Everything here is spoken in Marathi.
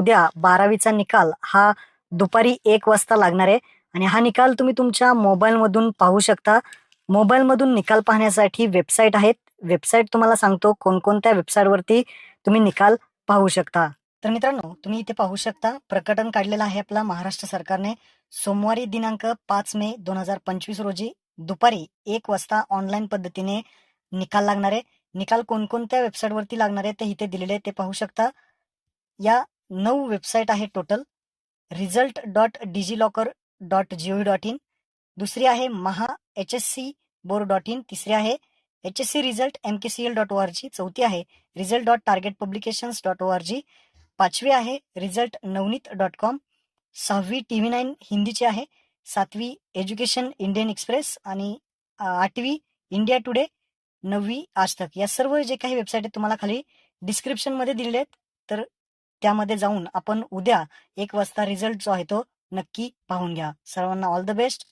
उद्या बारावीचा निकाल हा दुपारी एक वाजता लागणार आहे. आणि हा निकाल तुम्ही तुमच्या मोबाईलमधून पाहू शकता. मोबाईलमधून निकाल पाहण्यासाठी वेबसाईट आहेत. वेबसाईट तुम्हाला सांगतो कोणकोणत्या वेबसाईटवरती तुम्ही निकाल पाहू शकता. तर मित्रांनो तुम्ही इथे पाहू शकता प्रकटन काढलेलं आहे आपला महाराष्ट्र सरकारने. सोमवारी दिनांक पाच मे दोन हजार पंचवीस रोजी दुपारी एक वाजता ऑनलाईन पद्धतीने निकाल लागणार आहे. निकाल कोणकोणत्या वेबसाईटवरती लागणार आहे ते इथे दिलेले आहे ते पाहू शकता. या नऊ वेबसाईट आहे total. Result dot DigiLocker dot G O V dot in दुसरी आहे Maha H S C board dot in. तिसरी आहे H S C result M K C L dot O R G. चौथी आहे result dot target publications dot O R G. पाचवी आहे रिझल्ट नवनीत डॉट कॉम. सहावी टी व्ही नाईन हिंदीची आहे. सातवी एज्युकेशन इंडियन एक्सप्रेस आणि आठवी इंडिया टुडे नववी आज तक. या सर्व जे काही वेबसाईट आहेत तुम्हाला खाली डिस्क्रिप्शनमध्ये दिलेले आहेत. तर त्यामध्ये जाऊन आपण उद्या एक वाजता रिझल्ट जो आहे तो नक्की पाहून घ्या. सर्वांना ऑल द बेस्ट